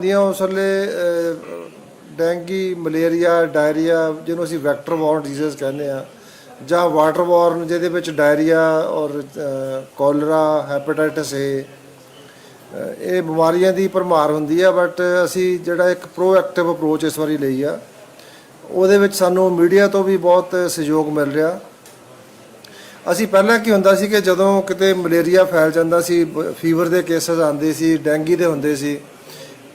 ਦੀਆਂ ਉਸ ਵੇਲੇ ਡੈਂਗੀ, ਮਲੇਰੀਆ, ਡਾਇਰੀਆ, ਜਿਹਨੂੰ ਅਸੀਂ ਵੈਕਟਰ ਬੋਰਨ ਡਿਜ਼ੀਜ਼ ਕਹਿੰਦੇ ਆ ਜਾਂ ਵਾਟਰ ਬੋਰਨ ਜਿਹਦੇ ਵਿੱਚ ਡਾਇਰੀਆ ਔਰ ਕੋਲਰਾ ਹੈਪੇਟਾਈਟਸ ਏ ਇਹ ਬਿਮਾਰੀਆਂ ਦੀ ਭਰਮਾਰ ਹੁੰਦੀ ਆ ਬਟ ਅਸੀਂ ਜਿਹੜਾ ਇੱਕ ਪ੍ਰੋਐਕਟਿਵ ਅਪਰੋਚ ਇਸ ਵਾਰੀ ਲਈ ਆ, ਉਹਦੇ ਵਿੱਚ ਸਾਨੂੰ ਮੀਡੀਆ ਤੋਂ ਵੀ ਬਹੁਤ ਸਹਿਯੋਗ ਮਿਲ ਰਿਹਾ। ਅਸੀਂ ਪਹਿਲਾਂ ਕੀ ਹੁੰਦਾ ਸੀ ਕਿ ਜਦੋਂ ਕਿਤੇ ਮਲੇਰੀਆ ਫੈਲ ਜਾਂਦਾ ਸੀ ਬ- ਫੀਵਰ ਦੇ ਕੇਸਸ ਆਉਂਦੇ ਸੀ, ਡੈਂਗੀ ਦੇ ਹੁੰਦੇ ਸੀ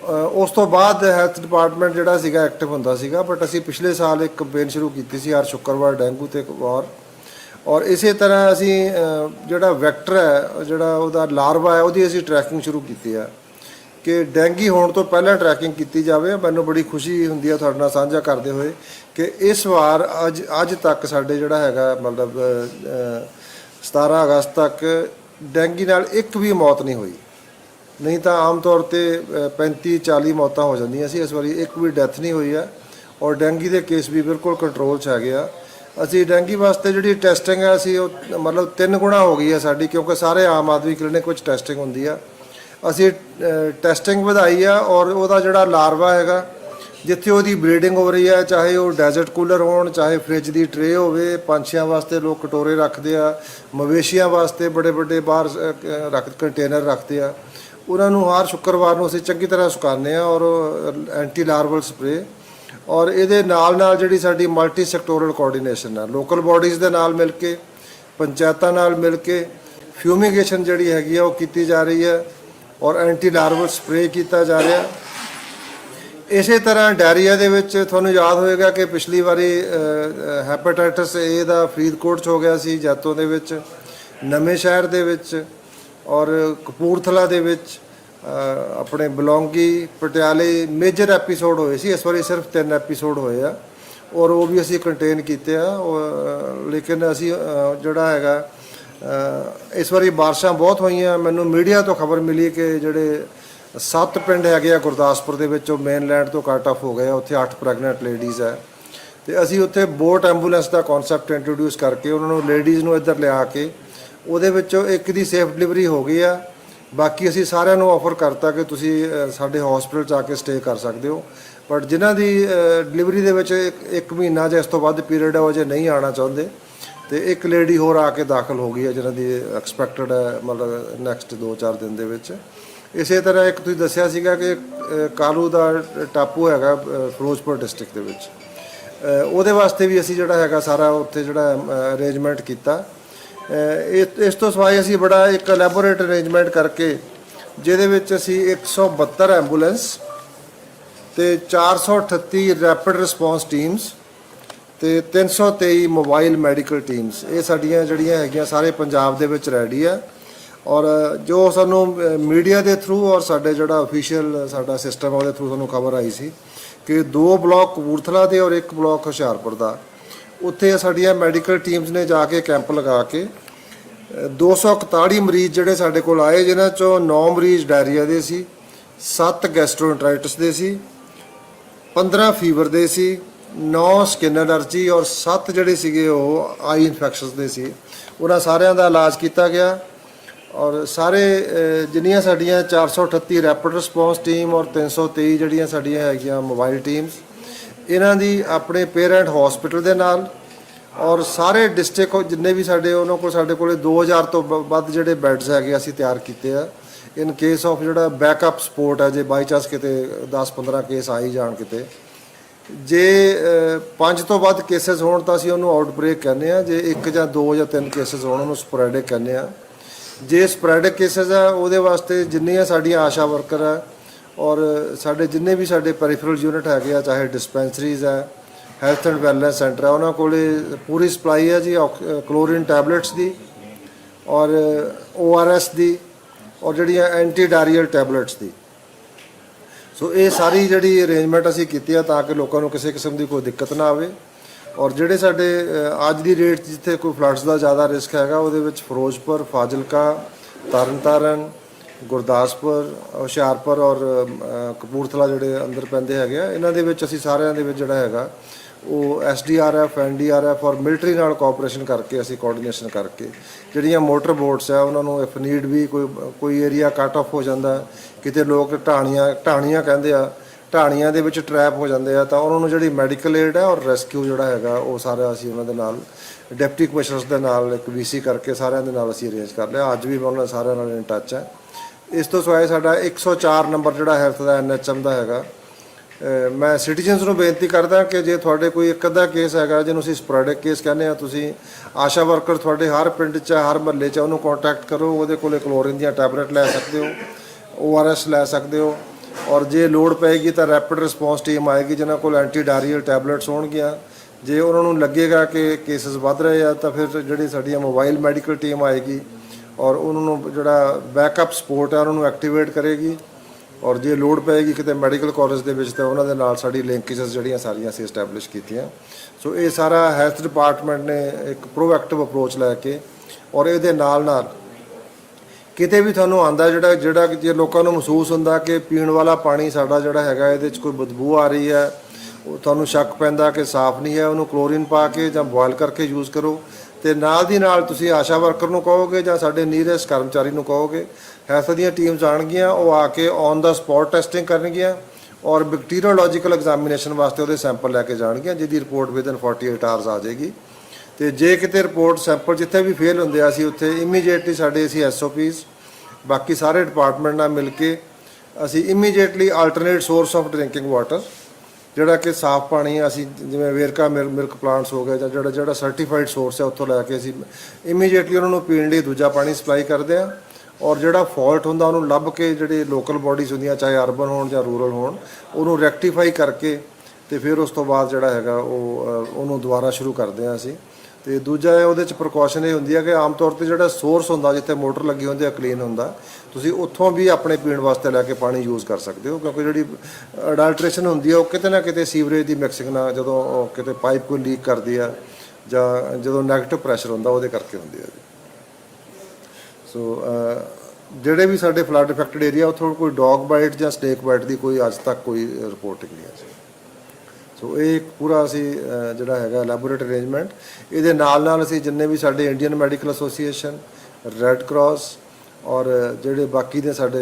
ਉਸ ਤੋਂ ਬਾਅਦ ਹੈਲਥ ਡਿਪਾਰਟਮੈਂਟ ਜਿਹੜਾ ਸੀਗਾ ਐਕਟਿਵ ਹੁੰਦਾ ਸੀਗਾ ਬਟ ਅਸੀਂ ਪਿਛਲੇ ਸਾਲ ਇੱਕ ਕੰਪੇਨ ਸ਼ੁਰੂ ਕੀਤੀ ਸੀ ਹਰ ਸ਼ੁੱਕਰਵਾਰ ਡੈਂਗੂ ਤੇ ਵਾਰ। ਔਰ ਇਸੇ ਤਰ੍ਹਾਂ ਅਸੀਂ ਜਿਹੜਾ ਵੈਕਟਰ ਹੈ ਜਿਹੜਾ ਉਹਦਾ ਲਾਰਵਾ ਹੈ ਉਹਦੀ ਅਸੀਂ ਟਰੈਕਿੰਗ ਸ਼ੁਰੂ ਕੀਤੀ ਆ ਕਿ ਡੈਂਗੀ ਹੋਣ ਤੋਂ ਪਹਿਲਾਂ ਟਰੈਕਿੰਗ ਕੀਤੀ ਜਾਵੇ। ਮੈਨੂੰ ਬੜੀ ਖੁਸ਼ੀ ਹੁੰਦੀ ਆ ਤੁਹਾਡੇ ਨਾਲ ਸਾਂਝਾ ਕਰਦੇ ਹੋਏ ਕਿ ਇਸ ਵਾਰ ਅੱਜ ਅੱਜ ਤੱਕ ਸਾਡੇ ਜਿਹੜਾ ਹੈਗਾ ਮਤਲਬ ਅ, 17 ਅਗਸਤ ਤੱਕ ਡੈਂਗੀ ਨਾਲ ਇੱਕ ਵੀ ਮੌਤ ਨਹੀਂ ਹੋਈ। ਨਹੀਂ ਤਾਂ ਆਮ ਤੌਰ ਤੇ 35 40 ਮੌਤਾਂ ਹੋ ਜਾਂਦੀਆਂ ਸੀ। ਇਸ ਵਾਰੀ ਇੱਕ ਵੀ ਡੈਥ ਨਹੀਂ ਹੋਈ ਆ ਔਰ ਡੈਂਗੀ ਦੇ ਕੇਸ ਵੀ ਬਿਲਕੁਲ ਕੰਟਰੋਲ 'ਚ ਹੈਗੇ ਆ। ਅਸੀਂ ਡੈਂਗੀ ਵਾਸਤੇ ਜਿਹੜੀ ਟੈਸਟਿੰਗ ਹੈ, ਅਸੀਂ ਉਹ ਮਤਲਬ ਤਿੰਨ ਗੁਣਾ ਹੋ ਗਈ ਆ ਸਾਡੀ, ਕਿਉਂਕਿ ਸਾਰੇ ਆਮ ਆਦਮੀ ਕਲੀਨਿਕ ਵਿੱਚ ਟੈਸਟਿੰਗ ਹੁੰਦੀ ਆ। ਅਸੀਂ ਟੈਸਟਿੰਗ ਵਧਾਈ ਆ ਔਰ ਉਹਦਾ ਜਿਹੜਾ ਲਾਰਵਾ ਹੈਗਾ, ਜਿੱਥੇ ਉਹਦੀ ਬਰੀਡਿੰਗ ਹੋ ਰਹੀ ਹੈ, ਚਾਹੇ ਉਹ ਡੈਜ਼ਰਟ ਕੂਲਰ ਹੋਣ, ਚਾਹੇ ਫ੍ਰਿਜ ਦੀ ਟਰੇ ਹੋਵੇ, ਪੰਛੀਆਂ ਵਾਸਤੇ ਲੋਕ ਕਟੋਰੇ ਰੱਖਦੇ ਆ, ਮਵੇਸ਼ੀਆਂ ਵਾਸਤੇ ਬੜੇ ਵੱਡੇ ਬਾਹਰ ਰੱਖ ਕੰਟੇਨਰ ਰੱਖਦੇ ਆ। ਉਹਨਾਂ ਨੂੰ ਹਰ ਸ਼ੁੱਕਰਵਾਰ ਨੂੰ ਅਸੀਂ ਚੰਗੀ ਤਰ੍ਹਾਂ ਸੁਕਾਉਂਦੇ ਆ ਔਰ ਐਂਟੀ ਲਾਰਵਲ ਸਪਰੇ ਔਰ ਇਹਦੇ ਨਾਲ ਨਾਲ ਜਿਹੜੀ ਸਾਡੀ ਮਲਟੀ ਸੈਕਟੋਰਲ ਕੋਆਰਡੀਨੇਸ਼ਨ ਆ ਲੋਕਲ ਬਾਡੀਜ਼ ਦੇ ਨਾਲ ਮਿਲ ਕੇ, ਪੰਚਾਇਤਾਂ ਨਾਲ ਮਿਲ ਕੇ ਫਿਊਮੀਗੇਸ਼ਨ ਜਿਹੜੀ ਹੈਗੀ ਆ ਉਹ ਕੀਤੀ ਜਾ ਰਹੀ ਹੈ ਔਰ ਐਂਟੀ ਲਾਰਵਲ ਸਪਰੇ ਕੀਤਾ ਜਾ ਰਿਹਾ। ਇਸੇ ਤਰ੍ਹਾਂ ਡਾਇਰੀਆ ਦੇ ਵਿੱਚ ਤੁਹਾਨੂੰ ਯਾਦ ਹੋਵੇਗਾ ਕਿ ਪਿਛਲੀ ਵਾਰੀ ਹੈਪੇਟਾਈਟਸ ਏ ਦਾ ਫਰੀਦਕੋਟ 'ਚ ਹੋ ਗਿਆ ਸੀ, ਜੈਤੋ ਦੇ ਵਿੱਚ, ਨਵੇਂ ਸ਼ਹਿਰ ਦੇ ਵਿੱਚ। ਔਰ ਕਪੂਰਥਲਾ ਦੇ ਵਿੱਚ ਆਪਣੇ ਬਲੌਂਗੀ ਪਟਿਆਲੇ ਮੇਜਰ ਐਪੀਸੋਡ ਹੋਏ ਸੀ ਇਸ ਵਾਰੀ ਸਿਰਫ ਤਿੰਨ ਐਪੀਸੋਡ ਹੋਏ ਆ। ਔਰ ਉਹ ਵੀ ਅਸੀਂ ਕੰਟੇਨ ਕੀਤੇ ਆ ਉਹ, ਲੇਕਿਨ ਅਸੀਂ ਜਿਹੜਾ ਹੈਗਾ ਇਸ ਵਾਰੀ ਬਾਰਿਸ਼ਾਂ ਬਹੁਤ ਹੋਈਆਂ। ਮੈਨੂੰ ਮੀਡੀਆ ਤੋਂ ਖਬਰ ਮਿਲੀ ਕਿ ਜਿਹੜੇ ਸੱਤ ਪਿੰਡ ਹੈਗੇ ਆ ਗੁਰਦਾਸਪੁਰ ਦੇ ਵਿੱਚ ਉਹ ਮੇਨਲੈਂਡ ਤੋਂ ਕੱਟ ਆਫ ਹੋ ਗਏ ਆ। ਉੱਥੇ ਅੱਠ ਪ੍ਰੈਗਨੈਂਟ ਲੇਡੀਜ਼ ਹੈ ਤੇ ਅਸੀਂ ਉੱਥੇ ਬੋਟ ਐਂਬੂਲੈਂਸ ਦਾ ਕਨਸੈਪਟ ਇੰਟਰੋਡਿਊਸ ਕਰਕੇ ਉਹਨਾਂ ਨੂੰ ਲੇਡੀਜ਼ ਨੂੰ ਇੱਧਰ ਲਿਆ ਕੇ ਉਹਦੇ ਵਿੱਚੋਂ ਇੱਕ ਦੀ ਸੇਫ ਡਿਲੀਵਰੀ ਹੋ ਗਈ ਆ। ਬਾਕੀ ਅਸੀਂ ਸਾਰਿਆਂ ਨੂੰ ਆਫਰ ਕਰਤਾ ਕਿ ਤੁਸੀਂ ਸਾਡੇ ਹਸਪੀਟਲ ਚ ਆ ਕੇ ਸਟੇ ਕਰ ਸਕਦੇ ਹੋ। ਬਟ ਜਿਨ੍ਹਾਂ ਦੀ ਡਿਲੀਵਰੀ ਦੇ ਵਿੱਚ ਇੱਕ- ਮਹੀਨਾ ਜਾਂ ਇਸ ਤੋਂ ਵੱਧ ਪੀਰੀਅਡ ਹੈ ਉਹ ਜੇ ਨਹੀਂ ਆਉਣਾ ਚਾਹੁੰਦੇ। ਤੇ ਇੱਕ ਲੇਡੀ ਹੋਰ ਆ ਕੇ ਦਾਖਲ ਹੋ ਗਈ ਹੈ ਜਿਹਨਾਂ ਦੀ ਐਕਸਪੈਕਟਡ ਹੈ ਮਤਲਬ ਨੈਕਸਟ 2-4 ਦਿਨ ਦੇ ਵਿੱਚ। ਇਸੇ ਤਰ੍ਹਾਂ ਇੱਕ ਤੁਸੀਂ ਦੱਸਿਆ ਸੀਗਾ ਕਿ ਕਾਲੂ ਦਾ ਟਾਪੂ ਹੈਗਾ ਫਿਰੋਜ਼ਪੁਰ ਡਿਸਟ੍ਰਿਕਟ ਦੇ ਵਿੱਚ। ਉਹਦੇ ਵਾਸਤੇ ਵੀ ਅਸੀਂ ਜਿਹੜਾ ਹੈਗਾ ਸਾਰਾ ਉੱਥੇ ਜਿਹੜਾ ਅਰੇਂਜਮੈਂਟ ਕੀਤਾ। ਇਸ ਇਸ ਤੋਂ ਸਿਵਾਏ ਅਸੀਂ ਬੜਾ ਇੱਕ ਲੈਬੋਰੇਟ ਅਰੇਂਜਮੈਂਟ ਕਰਕੇ ਜਿਹਦੇ ਵਿੱਚ ਅਸੀਂ 172 ਐਂਬੂਲੈਂਸ ਤੇ 438 ਰੈਪਿਡ ਰਿਸਪੌਂਸ ਟੀਮਸ ਤੇ 323 ਮੋਬਾਈਲ ਮੈਡੀਕਲ ਟੀਮਸ ਇਹ ਸਾਡੀਆਂ ਜਿਹੜੀਆਂ ਹੈਗੀਆਂ ਸਾਰੇ ਪੰਜਾਬ ਦੇ ਵਿੱਚ ਰੈਡੀ ਆ। ਔਰ ਜੋ ਸਾਨੂੰ ਮੀਡੀਆ ਦੇ ਥਰੂ ਔਰ ਸਾਡੇ ਜਿਹੜਾ ਅਫੀਸ਼ੀਅਲ ਸਾਡਾ ਸਿਸਟਮ ਉਹਦੇ ਥਰੂ ਸਾਨੂੰ ਖਬਰ ਆਈ ਸੀ ਕਿ ਦੋ ਬਲਾਕ ਕਪੂਰਥਲਾ ਦੇ ਔਰ ਇੱਕ ਬਲਾਕ ਹੁਸ਼ਿਆਰਪੁਰ ਦਾ। ਉੱਥੇ ਸਾਡੀਆਂ ਮੈਡੀਕਲ ਟੀਮਸ ਨੇ ਜਾ ਕੇ ਕੈਂਪ ਲਗਾ ਕੇ ਅ, 241 ਮਰੀਜ਼ ਜਿਹੜੇ ਸਾਡੇ ਕੋਲ ਆਏ ਜਿਨ੍ਹਾਂ ਚੋਂ 9 ਮਰੀਜ਼ ਡਾਇਰੀਆ ਦੇ ਸੀ 7 ਗੈਸਟ੍ਰੋਐਂਟਰਾਈਟਿਸ ਦੇ ਸੀ 15 ਫੀਵਰ ਦੇ ਸੀ 9 ਸਕਿਨ ਐਲਰਜੀ ਔਰ 7 ਜਿਹੜੇ ਸੀਗੇ ਉਹ ਆਈ ਇਨਫੈਕਸ਼ਨਸ ਦੇ ਸੀ। ਉਹਨਾਂ ਸਾਰਿਆਂ ਦਾ ਇਲਾਜ ਕੀਤਾ ਗਿਆ ਔਰ ਸਾਰੇ ਜਿੰਨੀਆਂ ਸਾਡੀਆਂ 438 ਰੈਪਿਡ ਰਿਸਪੌਂਸ ਟੀਮ ਔਰ 323 ਜਿਹੜੀਆਂ ਸਾਡੀਆਂ ਹੈਗੀਆਂ ਮੋਬਾਈਲ ਟੀਮਸ ਇਹਨਾਂ ਦੀ ਆਪਣੇ ਪੇਰੈਂਟ ਹਸਪੀਟਲ ਦੇ ਨਾਲ ਔਰ ਸਾਰੇ ਡਿਸਟ੍ਰਿਕਟ ਜਿੰਨੇ ਵੀ ਸਾਡੇ ਉਹਨਾਂ ਕੋਲ ਸਾਡੇ ਕੋਲੇ 2000 ਤੋਂ ਵ- ਵੱਧ ਜਿਹੜੇ ਬੈੱਡਸ ਹੈਗੇ ਅਸੀਂ ਤਿਆਰ ਕੀਤੇ ਆ। ਇਨ ਕੇਸ ਆਫ ਜਿਹੜਾ ਬੈਕਅਪ ਸਪੋਰਟ ਹੈ ਜੇ ਬਾਈ ਚਾਂਸ ਕਿਤੇ 10-15 ਕੇਸ ਆਈ ਜਾਣ ਕਿਤੇ। ਜੇ ਪੰਜ ਤੋਂ ਵੱਧ ਕੇਸਸ ਹੋਣ ਤਾਂ ਅਸੀਂ ਉਹਨੂੰ ਆਊਟਬ੍ਰੇਕ ਕਹਿੰਦੇ ਆ। ਜੇ ਇੱਕ ਜਾਂ ਦੋ ਜਾਂ ਤਿੰਨ ਕੇਸਸ ਹੋਣ, ਉਹਨੂੰ ਸਪੋਰੈਡਿਕ ਕਹਿੰਦੇ ਆ। ਜੇ ਸਪੋਰੈਡਿਕ ਕੇਸਸ ਆ, ਉਹਦੇ ਵਾਸਤੇ ਜਿੰਨੀਆਂ ਸਾਡੀਆਂ ਆਸ਼ਾ ਵਰਕਰ ਆ ਔਰ ਸਾਡੇ ਜਿੰਨੇ ਵੀ ਸਾਡੇ ਪੈਰੀਫਰਲ ਯੂਨਿਟ ਹੈਗੇ ਆ, ਚਾਹੇ ਡਿਸਪੈਂਸਰੀਜ਼ ਆ ਹੈਲਥ ਐਂਡ ਵੈਲਨੈਸ ਸੈਂਟਰ ਆ, ਉਹਨਾਂ ਕੋਲੇ ਪੂਰੀ ਸਪਲਾਈ ਹੈ ਜੀ ਕਲੋਰੀਨ ਟੈਬਲੇਟਸ ਦੀ ਔਰ ORS ਦੀ ਔਰ ਜਿਹੜੀਆਂ ਐਂਟੀ ਡਾਇਰੀਅਲ ਟੈਬਲੇਟਸ ਦੀ। ਸੋ ਇਹ ਸਾਰੀ ਜਿਹੜੀ ਅਰੇਂਜਮੈਂਟ ਅਸੀਂ ਕੀਤੀ ਆ ਤਾਂ ਕਿ ਲੋਕਾਂ ਨੂੰ ਕਿਸੇ ਕਿਸਮ ਦੀ ਕੋਈ ਦਿੱਕਤ ਨਾ ਆਵੇ ਔਰ ਜਿਹੜੇ ਸਾਡੇ ਅੱਜ ਦੀ ਰੇਟ 'ਚ ਜਿੱਥੇ ਕੋਈ ਫਲੱਡਸ ਦਾ ਜ਼ਿਆਦਾ ਰਿਸਕ ਹੈਗਾ, ਉਹਦੇ ਵਿੱਚ ਫਿਰੋਜ਼ਪੁਰ, ਫਾਜ਼ਿਲਕਾ, ਤਰਨਤਾਰਨ ਗੁਰਦਾਸਪੁਰ, ਹੁਸ਼ਿਆਰਪੁਰ ਔਰ ਕਪੂਰਥਲਾ ਜਿਹੜੇ ਅੰਦਰ ਪੈਂਦੇ ਹੈਗੇ ਆ, ਇਹਨਾਂ ਦੇ ਵਿੱਚ ਅਸੀਂ ਸਾਰਿਆਂ ਦੇ ਵਿੱਚ ਜਿਹੜਾ ਹੈਗਾ, ਉਹ ਐਸਡੀਆਰਐਫ ਐਨਡੀਆਰਐਫ ਔਰ ਮਿਲਟਰੀ ਨਾਲ ਕੋਆਪਰੇਸ਼ਨ ਕਰਕੇ ਅਸੀਂ ਕੋਆਰਡੀਨੇਸ਼ਨ ਕਰਕੇ, ਜਿਹੜੀਆਂ ਮੋਟਰ ਬੋਟਸ ਆ, ਉਹਨਾਂ ਨੂੰ ਇਫ ਨੀਡ ਵੀ ਕੋਈ ਕੋਈ ਏਰੀਆ ਕੱਟ ਆਫ ਹੋ ਜਾਂਦਾ, ਕਿਤੇ ਲੋਕ ਢਾਣੀਆਂ ਢਾਣੀਆਂ ਕਹਿੰਦੇ ਆ, ਢਾਣੀਆਂ ਦੇ ਵਿੱਚ ਟਰੈਪ ਹੋ ਜਾਂਦੇ ਆ, ਤਾਂ ਉਹਨਾਂ ਨੂੰ ਜਿਹੜੀ ਮੈਡੀਕਲ ਏਡ ਹੈ ਔਰ ਰੈਸਕਿਊ ਜਿਹੜਾ ਹੈਗਾ, ਉਹ ਸਾਰਾ ਅਸੀਂ ਉਹਨਾਂ ਦੇ ਨਾਲ ਡਿਪਟੀ ਕਮਿਸ਼ਨਰਸ ਦੇ ਨਾਲ ਇੱਕ ਵੀਸੀ ਕਰਕੇ ਸਾਰਿਆਂ ਦੇ ਨਾਲ ਅਸੀਂ ਅਰੇਂਜ ਕਰ ਲਿਆ, ਅੱਜ ਵੀ ਮੈਂ ਉਹਨਾਂ ਸਾਰਿਆਂ ਨਾਲ ਇਨ ਟੱਚ ਹੈ ਇਸ ਤੋਂ ਸਿਵਾਏ ਸਾਡਾ 104 ਨੰਬਰ ਜਿਹੜਾ ਹੈਲਥ ਦਾ ਐਨਐਚਐਮ ਦਾ ਹੈਗਾ। ਮੈਂ ਸਿਟੀਜ਼ਨਸ ਨੂੰ ਬੇਨਤੀ ਕਰਦਾ ਕਿ ਜੇ ਤੁਹਾਡੇ ਕੋਈ ਇੱਕ ਅੱਧਾ ਕੇਸ ਹੈਗਾ ਜਿਹਨੂੰ ਅਸੀਂ ਸਪੋਰੈਡਿਕ ਕੇਸ ਕਹਿੰਦੇ ਆ ਤੁਸੀਂ ਆਸ਼ਾ ਵਰਕਰ ਤੁਹਾਡੇ ਹਰ ਪਿੰਡ 'ਚ, ਹਰ ਮਹੱਲੇ 'ਚ ਉਹਨੂੰ ਕੰਟੈਕਟ ਕਰੋ, ਉਹਦੇ ਕੋਲੇ ਕਲੋਰੀਨ ਦੀਆਂ ਟੈਬਲੇਟ ਲੈ ਸਕਦੇ ਹੋ ਓਆਰਐਸ ਲੈ ਸਕਦੇ ਹੋ ਔਰ ਜੇ ਲੋੜ ਪਏਗੀ ਤਾਂ ਰੈਪਿਡ ਰਿਸਪੌਂਸ ਟੀਮ ਆਏਗੀ ਜਿਨ੍ਹਾਂ ਕੋਲ ਐਂਟੀ ਡਾਇਰੀਅਲ ਟੈਬਲੇਟਸ ਹੋਣਗੀਆਂ। ਜੇ ਉਹਨਾਂ ਨੂੰ ਲੱਗੇਗਾ ਕਿ ਕੇਸਸ ਵੱਧ ਰਹੇ ਆ ਤਾਂ ਫਿਰ ਜਿਹੜੀ ਸਾਡੀ ਮੋਬਾਈਲ ਮੈਡੀਕਲ ਟੀਮ ਆਏਗੀ ਔਰ ਉਹਨਾਂ ਨੂੰ ਜਿਹੜਾ ਬੈਕਅਪ ਸਪੋਰਟ ਹੈ, ਉਹਨਾਂ ਨੂੰ ਐਕਟੀਵੇਟ ਕਰੇਗੀ। ਔਰ ਜੇ ਲੋੜ ਪਏਗੀ ਕਿਤੇ ਮੈਡੀਕਲ ਕਾਲਜ ਦੇ ਵਿੱਚ, ਤਾਂ ਉਹਨਾਂ ਦੇ ਨਾਲ ਸਾਡੀ ਲਿੰਕੇਜਸ ਜਿਹੜੀਆਂ ਸਾਰੀਆਂ ਅਸੀਂ ਐਸਟੈਬਲਿਸ਼ ਕੀਤੀਆਂ। ਸੋ ਇਹ ਸਾਰਾ ਹੈਲਥ ਡਿਪਾਰਟਮੈਂਟ ਨੇ ਇੱਕ ਪ੍ਰੋਐਕਟਿਵ ਅਪਰੋਚ ਲੈ ਕੇ ਔਰ ਇਹਦੇ ਨਾਲ ਨਾਲ ਕਿਤੇ ਵੀ ਤੁਹਾਨੂੰ ਆਂਦਾ ਜਿਹੜਾ ਜਿਹੜਾ ਜੇ ਲੋਕਾਂ ਨੂੰ ਮਹਿਸੂਸ ਹੁੰਦਾ ਕਿ ਪੀਣ ਵਾਲਾ ਪਾਣੀ ਸਾਡਾ ਜਿਹੜਾ ਹੈਗਾ, ਇਹਦੇ 'ਚ ਕੋਈ ਬਦਬੂ ਆ ਰਹੀ ਹੈ, ਉਹ ਤੁਹਾਨੂੰ ਸ਼ੱਕ ਪੈਂਦਾ ਕਿ ਸਾਫ਼ ਨਹੀਂ ਹੈ, ਉਹਨੂੰ ਕਲੋਰੀਨ ਪਾ ਕੇ ਜਾਂ ਬੋਇਲ ਕਰਕੇ ਯੂਜ਼ ਕਰੋ। ਤੇ ਨਾਲ ਦੀ ਨਾਲ ਤੁਸੀਂ ਆਸ਼ਾ ਵਰਕਰ ਨੂੰ ਕਹੋਗੇ ਜਾਂ ਸਾਡੇ ਨੀਰੈਸਟ ਕਰਮਚਾਰੀ ਨੂੰ ਕਹੋਗੇ, ਹੈਲਥ ਦੀਆਂ ਟੀਮਸ ਆਣਗੀਆਂ ਉਹ ਆ ਕੇ ਔਨ ਦਾ ਸਪੌਟ ਟੈਸਟਿੰਗ ਕਰਨਗੀਆਂ ਔਰ ਬੈਕਟੀਰੀਓਲੋਜੀਕਲ ਐਗਜ਼ਾਮੀਨੇਸ਼ਨ ਵਾਸਤੇ ਉਹਦੇ ਸੈਂਪਲ ਲੈ ਕੇ ਜਾਣਗੀਆਂ, ਜਿਹਦੀ ਰਿਪੋਰਟ ਵਿਦਨ 48 ਆਵਰਸ ਆ ਜਾਏਗੀ। ਤੇ ਜੇ ਕਿਤੇ ਰਿਪੋਰਟ ਸੈਂਪਲ ਜਿੱਥੇ ਵੀ ਫੇਲ ਹੁੰਦੇ ਆ, ਅਸੀਂ ਉੱਥੇ ਇਮੀਡੀਏਟਲੀ ਸਾਡੇ ਅਸੀਂ ਐਸਓਪੀਸ ਬਾਕੀ ਸਾਰੇ ਡਿਪਾਰਟਮੈਂਟ ਨਾਲ ਮਿਲ ਕੇ ਅਸੀਂ immediately alternate source of drinking water ਜਿਹੜਾ ਕਿ ਸਾਫ਼ ਪਾਣੀ ਅਸੀਂ ਜਿਵੇਂ ਵੇਰਕਾ ਮਿਲਕ ਪਲਾਂਟਸ ਹੋ ਗਏ ਜਾਂ ਜਿਹੜਾ ਜਿਹੜਾ ਸਰਟੀਫਾਈਡ ਸੋਰਸ ਹੈ ਉੱਥੋਂ ਲੈ ਕੇ ਅਸੀਂ ਇਮੀਡੀਏਟਲੀ ਉਹਨਾਂ ਨੂੰ ਪੀਣ ਲਈ ਦੂਜਾ ਪਾਣੀ ਸਪਲਾਈ ਕਰਦੇ ਆ। ਔਰ ਜਿਹੜਾ ਫਾਲਟ ਹੁੰਦਾ, ਉਹਨੂੰ ਲੱਭ ਕੇ ਜਿਹੜੇ ਲੋਕਲ ਬਾਡੀਜ਼ ਹੁੰਦੀਆਂ, ਚਾਹੇ ਅਰਬਨ ਹੋਣ ਜਾਂ ਰੂਰਲ ਹੋਣ, ਉਹਨੂੰ ਰੈਕਟੀਫਾਈ ਕਰਕੇ ਤੇ ਫਿਰ ਉਸ ਤੋਂ ਬਾਅਦ ਜਿਹੜਾ ਹੈਗਾ, ਉਹ ਉਹਨੂੰ ਦੁਬਾਰਾ ਸ਼ੁਰੂ ਕਰਦੇ ਆ ਅਸੀਂ। ਤੇ ਦੂਜਾ ਇਹ ਉਹਦੇ ਚ ਪ੍ਰੀਕਾਸ਼ਨ ਇਹ ਹੁੰਦੀ ਹੈ ਕਿ ਆਮ ਤੌਰ ਤੇ ਜਿਹੜਾ ਸੋਰਸ ਹੁੰਦਾ, ਜਿੱਥੇ ਮੋਟਰ ਲੱਗੀ ਹੁੰਦੀ ਹੈ ਕਲੀਨ ਹੁੰਦਾ, ਤੁਸੀਂ ਉੱਥੋਂ ਵੀ ਆਪਣੇ ਪੀਣ ਵਾਸਤੇ ਲੈ ਕੇ ਪਾਣੀ ਯੂਜ਼ ਕਰ ਸਕਦੇ ਹੋ, ਕਿਉਂਕਿ ਜਿਹੜੀ ਅਡਲਟ੍ਰੇਸ਼ਨ ਹੁੰਦੀ ਹੈ ਉਹ ਕਿਤੇ ਨਾ ਕਿਤੇ ਸੀਵਰੇਜ ਦੀ ਮਿਕਸਿੰਗ ਨਾਲ ਜਦੋਂ ਕਿਤੇ ਪਾਈਪ ਕੋਈ ਲੀਕ ਕਰਦੀ ਆ, ਜਾਂ ਜਦੋਂ ਨੈਗੇਟਿਵ ਪ੍ਰੈਸ਼ਰ ਹੁੰਦਾ, ਉਹਦੇ ਕਰਕੇ ਹੁੰਦੀ ਹੈ ਜੀ। ਸੋ ਜਿਹੜੇ ਵੀ ਸਾਡੇ ਫਲੱਡ ਇਫੈਕਟਡ ਏਰੀਆ ਉੱਥੋਂ ਕੋਈ ਡੌਗ ਬਾਈਟ ਜਾਂ ਸਨੇਕ ਬਾਈਟ ਦੀ ਕੋਈ ਅੱਜ ਤੱਕ ਕੋਈ ਰਿਪੋਰਟਿੰਗ ਨਹੀਂ ਹੈ ਜੀ। ਸੋ ਇਹ ਇੱਕ ਪੂਰਾ ਅਸੀਂ ਜਿਹੜਾ ਹੈਗਾ ਲੈਬੋਰੇਟਰੀ ਅਰੇਂਜਮੈਂਟ ਇਹਦੇ ਨਾਲ ਨਾਲ ਅਸੀਂ ਜਿੰਨੇ ਵੀ ਸਾਡੇ Indian medical association red cross ਔਰ ਜਿਹੜੇ ਬਾਕੀ ਦੇ ਸਾਡੇ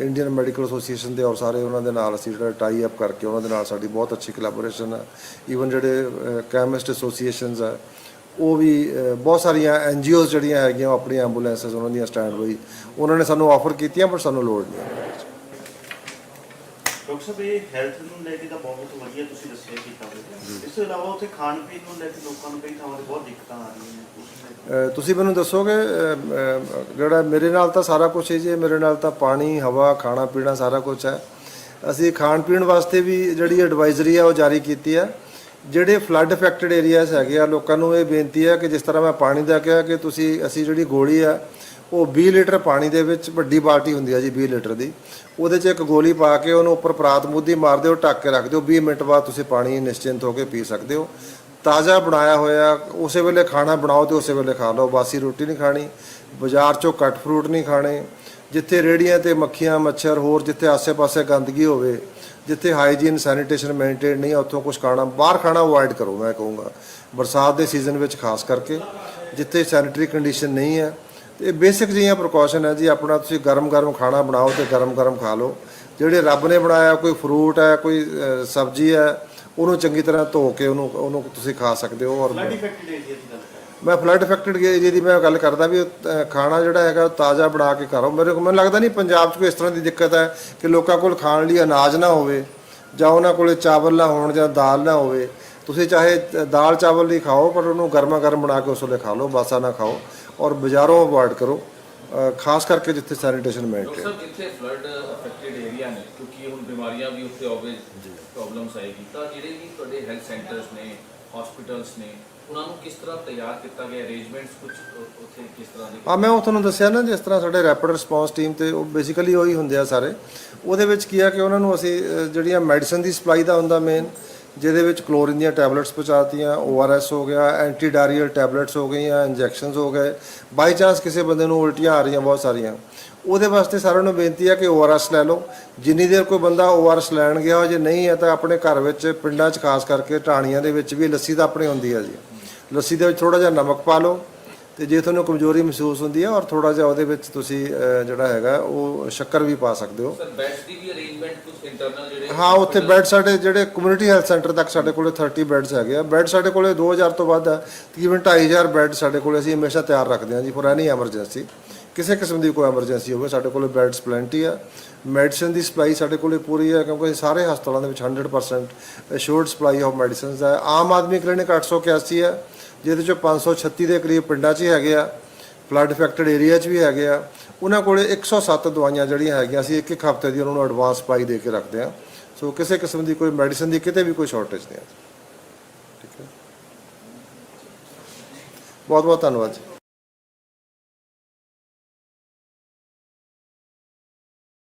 ਇੰਡੀਅਨ ਮੈਡੀਕਲ ਐਸੋਸੀਏਸ਼ਨ ਦੇ ਔਰ ਸਾਰੇ ਉਹਨਾਂ ਦੇ ਨਾਲ ਅਸੀਂ ਜਿਹੜਾ ਟਾਈ ਅਪ ਕਰਕੇ ਉਹਨਾਂ ਦੇ ਨਾਲ ਸਾਡੀ ਬਹੁਤ ਅੱਛੀ ਕੋਲੈਬੋਰੇਸ਼ਨ ਹੈ ਈਵਨ ਜਿਹੜੇ ਕੈਮਿਸਟ ਐਸੋਸੀਏਸ਼ਨਸ ਆ, ਉਹ ਵੀ ਬਹੁਤ ਸਾਰੀਆਂ ਐਨਜੀਓਜ਼ ਜਿਹੜੀਆਂ ਹੈਗੀਆਂ, ਉਹ ਆਪਣੀ ਐਂਬੂਲੈਂਸਸ ਉਹਨਾਂ ਦੀਆਂ ਸਟੈਂਡ ਹੋਈ। ਉਹਨਾਂ ਨੇ ਸਾਨੂੰ ਆਫਰ ਕੀਤੀਆਂ, ਪਰ ਸਾਨੂੰ ਲੋੜ ਨਹੀਂ। ਹੈ ਡਾਕਟਰ ਸਾਹਿਬ ਇਹ ਹੈਲਥ ਨੂੰ ਲੈ ਕੇ ਤਾਂ ਬਹੁਤ ਵਧੀਆ ਤੁਸੀਂ ਦੱਸਿਆ ਕੀਤਾ ਹੋਇਆ ਇਸ ਤੋਂ ਇਲਾਵਾ ਉੱਥੇ ਖਾਣ ਪੀਣ ਨੂੰ ਲੈ ਕੇ ਲੋਕਾਂ ਨੂੰ ਕਈ ਥਾਵਾਂ ਤੇ ਬਹੁਤ ਦਿੱਕਤਾਂ ਆ ਰਹੀਆਂ ਨੇ। ਉਸ ਨੂੰ ਲੈ ਕੇ। ਅ, ਤੁਸੀਂ ਮੈਨੂੰ ਦੱਸੋਗੇ ਅ, ਅ, ਜਿਹੜਾ ਮੇਰੇ ਨਾਲ ਤਾਂ ਸਾਰਾ ਕੁਝ ਹੈ ਜੀ ਮੇਰੇ ਨਾਲ ਤਾਂ ਪਾਣੀ ਹਵਾ ਖਾਣਾ ਪੀਣਾ ਸਾਰਾ ਕੁਝ ਹੈ। ਅਸੀਂ ਖਾਣ ਪੀਣ ਵਾਸਤੇ ਵੀ ਜਿਹੜੀ ਐਡਵਾਈਜ਼ਰੀ ਹੈ ਉਹ ਜਾਰੀ ਕੀਤੀ ਹੈ ਜਿਹੜੇ ਫਲੱਡ ਅਫੈਕਟਡ ਏਰੀਆਜ਼ ਹੈਗੇ ਆ ਲੋਕਾਂ ਨੂੰ ਇਹ ਬੇਨਤੀ ਹੈ ਕਿ ਜਿਸ ਤਰ੍ਹਾਂ ਮੈਂ ਪਾਣੀ ਦਾ ਕਿਹਾ ਕਿ ਤੁਸੀਂ ਅਸੀਂ ਜਿਹੜੀ ਗੋਲੀ ਆ ਉਹ 20 ਲੀਟਰ ਪਾਣੀ ਦੇ ਵਿੱਚ ਵੱਡੀ ਬਾਲਟੀ ਹੁੰਦੀ ਆ ਜੀ 20 ਲੀਟਰ ਦੀ। ਉਹਦੇ 'ਚ ਇੱਕ ਗੋਲੀ ਪਾ ਕੇ ਉਹਨੂੰ ਉੱਪਰ ਪਰਾਤ ਮੁੱਦੀ ਮਾਰ ਦਿਓ, ਢੱਕ ਕੇ ਰੱਖ ਦਿਓ 20 ਮਿੰਟ ਬਾਅਦ ਤੁਸੀਂ ਪਾਣੀ ਨਿਸ਼ਚਿੰਤ ਹੋ ਕੇ ਪੀ ਸਕਦੇ ਹੋ। ਤਾਜ਼ਾ ਬਣਾਇਆ ਹੋਇਆ, ਉਸੇ ਵੇਲੇ ਖਾਣਾ ਬਣਾਓ ਤੇ ਉਸੇ ਵੇਲੇ ਖਾ ਲਓ। ਬਾਸੀ ਰੋਟੀ ਨਹੀਂ ਖਾਣੀ, ਬਾਜ਼ਾਰ 'ਚੋਂ ਕੱਟ ਫਰੂਟ ਨਹੀਂ ਖਾਣੇ, ਜਿੱਥੇ ਰੇੜੀਆਂ ਤੇ ਮੱਖੀਆਂ, ਮੱਛਰ ਹੋਰ ਜਿੱਥੇ ਆਸੇ-ਪਾਸੇ ਗੰਦਗੀ ਹੋਵੇ, ਜਿੱਥੇ ਹਾਈਜੀਨ, ਸੈਨੀਟੇਸ਼ਨ ਮੇਨਟੇਨ ਨਹੀਂ ਆ, ਉੱਥੋਂ ਕੁਝ ਖਾਣਾ, ਬਾਹਰ ਖਾਣਾ ਅਵੋਇਡ ਕਰੋ, ਮੈਂ ਕਹੂੰਗਾ। ਬਰਸਾਤ ਦੇ ਸੀਜ਼ਨ ਵਿੱਚ ਖਾਸ ਕਰਕੇ, ਜਿੱਥੇ ਸੈਨੀਟਰੀ ਕੰਡੀਸ਼ਨ ਨਹੀਂ ਹੈ ਤੇ ਬੇਸਿਕ ਜਿਹੀਆਂ ਪ੍ਰੀਕਾਸ਼ਨ ਹੈ ਜੀ ਆਪਣਾ ਤੁਸੀਂ ਗਰਮ-ਗਰਮ ਖਾਣਾ ਬਣਾਓ ਤੇ ਗਰਮ-ਗਰਮ ਖਾ ਲਓ। ਜਿਹੜੇ ਰੱਬ ਨੇ ਬਣਾਇਆ ਕੋਈ ਫਰੂਟ ਹੈ ਕੋਈ ਸਬਜ਼ੀ ਹੈ ਉਹਨੂੰ ਚੰਗੀ ਤਰ੍ਹਾਂ ਧੋ ਕੇ ਉਹਨੂੰ ਉਹਨੂੰ ਤੁਸੀਂ ਖਾ ਸਕਦੇ ਹੋ ਔਰ ਫਲੱਡ ਇਫੈਕਟਡ ਏਰੀਆ ਦੀ ਗੱਲ ਕਰ ਮੈਂ ਫਲੱਡ ਅਫੈਕਟਡ ਏਰੀਆ ਦੀ ਮੈਂ ਗੱਲ ਕਰਦਾ ਵੀ ਖਾਣਾ ਜਿਹੜਾ ਹੈਗਾ ਤਾਜ਼ਾ ਬਣਾ ਕੇ ਖਾਓ। ਮੇਰੇ ਕੋਲ ਮੈਨੂੰ ਲੱਗਦਾ ਨਹੀਂ ਪੰਜਾਬ 'ਚ ਕੋਈ ਇਸ ਤਰ੍ਹਾਂ ਦੀ ਦਿੱਕਤ ਹੈ ਕਿ ਲੋਕਾਂ ਕੋਲ ਖਾਣ ਲਈ ਅਨਾਜ ਨਾ ਹੋਵੇ ਜਾਂ ਉਹਨਾਂ ਕੋਲੇ ਚਾਵਲ ਨਾ ਹੋਣ ਜਾਂ ਦਾਲ ਨਾ ਹੋਵੇ। ਤੁਸੀਂ ਚਾਹੇ ਦਾਲ ਚਾਵਲ ਨਹੀਂ ਖਾਓ ਪਰ ਉਹਨੂੰ ਗਰਮਾ ਗਰਮ ਬਣਾ ਕੇ ਉਸ ਵੇਲੇ ਖਾ ਲਓ ਬਾਸਾ ਨਾ ਖਾਓ। ਔਰ ਬਾਜ਼ਾਰੋਂ ਅਵੋਇਡ ਕਰੋ ਖਾਸ ਕਰਕੇ ਜਿੱਥੇ ਸੈਨੀਟੇਸ਼ਨ ਮੇਨਟੇਨ ਸਾਹਿਬ ਜਿੱਥੇ ਫਲੱਡ ਅਫੈਕਟਡ ਏਰੀਆ ਨੇ ਕਿਉਂਕਿ ਹੁਣ ਬਿਮਾਰੀਆਂ ਵੀ ਉੱਥੇ ਆਵੇ ਪ੍ਰੋਬਲਮਸ ਆਏਗੀ ਤਾਂ ਜਿਹੜੇ ਵੀ ਤੁਹਾਡੇ ਹੈਲਥ ਸੈਂਟਰਸ ਨੇ ਹਸਪੀਟਲਸ ਨੇ ਉਹਨਾਂ ਨੂੰ ਕਿਸ ਤਰ੍ਹਾਂ ਤਿਆਰ ਕੀਤਾ ਗਿਆ ਅਰੇਂਜਮੈਂਟਸ ਕੁਝ ਉੱਥੇ ਕਿਸ ਤਰ੍ਹਾਂ ਦੇ? ਆ ਮੈਂ ਉਹ ਤੁਹਾਨੂੰ ਦੱਸਿਆ ਨਾ ਜਿਸ ਤਰ੍ਹਾਂ ਸਾਡੇ ਰੈਪਿਡ ਰਿਸਪੌਂਸ ਟੀਮ ਤੇ ਉਹ ਬੇਸਿਕਲੀ ਉਹੀ ਹੁੰਦੇ ਆ ਸਾਰੇ। ਉਹਦੇ ਵਿੱਚ ਕੀ ਆ ਕਿ ਉਹਨਾਂ ਨੂੰ ਅਸੀਂ ਜਿਹੜੀਆਂ ਮੈਡੀਸਨ ਦੀ ਸਪਲਾਈ ਦਾ ਹੁੰਦਾ ਮੇਨ ਜਿਹਦੇ ਵਿੱਚ ਕਲੋਰੀਨ ਦੀਆਂ ਟੈਬਲੇਟਸ ਪਹੁੰਚਾਤੀਆਂ ਓਆਰਐਸ ਹੋ ਗਿਆ ਐਂਟੀ ਡਾਇਰੀਅਲ ਟੈਬਲੇਟਸ ਹੋ ਗਈਆਂ, ਇੰਜੈਕਸ਼ਨਸ ਹੋ ਗਏ। ਬਾਈ ਚਾਂਸ ਕਿਸੇ ਬੰਦੇ ਨੂੰ ਉਲਟੀਆਂ ਆ ਰਹੀਆਂ ਬਹੁਤ ਸਾਰੀਆਂ। ਉਹਦੇ ਵਾਸਤੇ ਸਾਰਿਆਂ ਨੂੰ ਬੇਨਤੀ ਹੈ ਕਿ ORS ਲੈ ਲਓ। ਜਿੰਨੀ ਦੇਰ ਕੋਈ ਬੰਦਾ ORS ਲੈਣ ਗਿਆ ਜੇ ਨਹੀਂ ਹੈ ਤਾਂ ਆਪਣੇ ਘਰ ਵਿੱਚ ਪਿੰਡਾਂ 'ਚ ਖਾਸ ਕਰਕੇ ਢਾਣੀਆਂ ਦੇ ਵਿੱਚ ਵੀ ਲੱਸੀ ਤਾਂ ਆਪਣੇ ਹੁੰਦੀ ਹੈ ਜੀ। ਲੱਸੀ ਦੇ ਵਿੱਚ ਥੋੜਾ ਜਿਹਾ ਨਮਕ ਪਾ ਲਓ। ਤੇ ਜੇ ਤੁਹਾਨੂੰ ਕਮਜ਼ੋਰੀ ਮਹਿਸੂਸ ਹੁੰਦੀ ਹੈ ਔਰ ਥੋੜਾ ਜਿਹਾ ਉਹਦੇ ਵਿੱਚ ਤੁਸੀਂ ਜਿਹੜਾ ਹੈਗਾ ਉਹ ਸ਼ੱਕਰ ਵੀ ਪਾ ਸਕਦੇ ਹੋ। ਸਰ ਬੈਡਸ ਦੀ ਵੀ ਅਰੇਂਜਮੈਂਟ ਕੁਝ ਇੰਟਰਨਲ ਜਿਹੜੇ ਹਾਂ ਉੱਥੇ ਬੈੱਡ ਸਾਡੇ ਜਿਹੜੇ ਕਮਿਊਨਿਟੀ ਹੈਲਥ ਸੈਂਟਰ ਤੱਕ ਸਾਡੇ ਕੋਲੇ 30 ਬੈੱਡਸ ਹੈਗੇ ਆ। ਬੈੱਡ ਸਾਡੇ ਕੋਲੇ 2000 ਤੋਂ ਵੱਧ ਹੈ ਤਕਰੀਬਨ 2500 ਬੈੱਡ ਸਾਡੇ ਕੋਲੇ ਅਸੀਂ ਹਮੇਸ਼ਾ ਤਿਆਰ ਰੱਖਦੇ ਹਾਂ ਜੀ ਫॉर ਐਨੀ ਐਮਰਜੈਂਸੀ ਕਿਸੇ ਕਿਸਮ ਦੀ ਕੋਈ ਐਮਰਜੈਂਸੀ ਹੋਵੇ ਸਾਡੇ ਕੋਲੇ ਬੈੱਡਸ ਪਲੈਂਟੀ ਆ। ਮੈਡੀਸਨ ਦੀ ਸਪਲਾਈ ਸਾਡੇ ਕੋਲੇ ਪੂਰੀ ਹੈ ਕਿਉਂਕਿ ਅਸੀਂ ਸਾਰੇ ਹਸਪਤਾਲਾਂ ਦੇ ਵਿੱਚ 100% ਅਸ਼ੋਰਡ ਸਪਲਾਈ ਆਫ ਮੈਡੀਸਿਨਸ ਹੈ ਆਮ ਆਦਮੀ ਕਲੀਨਿਕ 881 ਹੈ ਜਿਹਦੇ ਚੋਂ 536 ਦੇ ਕਰੀਬ ਪਿੰਡਾਂ 'ਚ ਹੀ ਹੈਗੇ ਆ ਫਲੱਡ ਇਫੈਕਟਡ ਏਰੀਆ 'ਚ ਵੀ ਹੈਗੇ ਆ। ਉਹਨਾਂ ਕੋਲੇ 107 ਦਵਾਈਆਂ ਜਿਹੜੀਆਂ ਹੈਗੀਆਂ ਅਸੀਂ ਇੱਕ ਇੱਕ ਹਫ਼ਤੇ ਦੀ ਉਹਨਾਂ ਨੂੰ ਐਡਵਾਂਸ ਪਾਈ ਦੇ ਕੇ ਰੱਖਦੇ ਆ। ਸੋ ਕਿਸੇ ਕਿਸਮ ਦੀ ਕੋਈ ਮੈਡੀਸਨ ਦੀ ਕਿਤੇ ਵੀ ਕੋਈ ਸ਼ਾਰਟੇਜ ਨਹੀਂ ਹੈ। ਠੀਕ ਹੈ। ਬਹੁਤ ਬਹੁਤ ਧੰਨਵਾਦ ਜੀ।